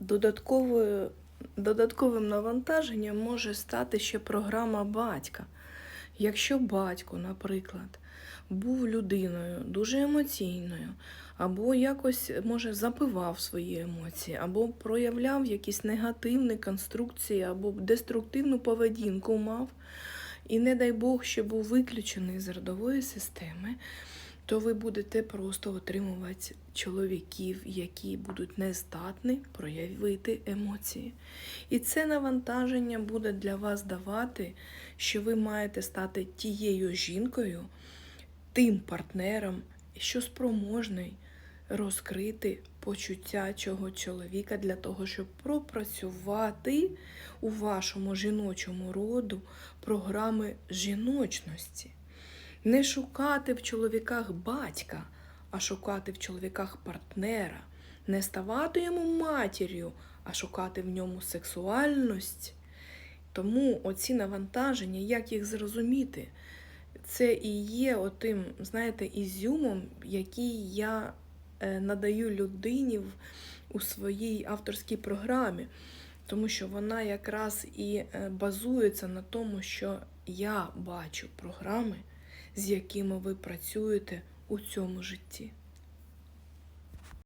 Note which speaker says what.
Speaker 1: Додатковою, додатковим навантаженням може стати ще програма батька. Якщо батько, наприклад, був людиною дуже емоційною, або якось може запивав свої емоції, або проявляв якісь негативні конструкції, або деструктивну поведінку мав, і не дай Бог, що був виключений з родової системи, то ви будете просто отримувати чоловіків, які будуть нездатні проявити емоції. І це навантаження буде для вас давати, що ви маєте стати тією жінкою, тим партнером, що спроможний розкрити почуття цього чоловіка для того, щоб пропрацювати у вашому жіночому роду програми жіночності. Не шукати в чоловіках батька, а шукати в чоловіках партнера, не ставати йому матір'ю, а шукати в ньому сексуальність. Тому оці навантаження, як їх зрозуміти, це і є отим, знаєте, ізюмом, який я е, надаю людині у своїй авторській програмі. Тому що вона якраз і е, базується на тому, що я бачу програми, з якими ви працюєте у цьому житті.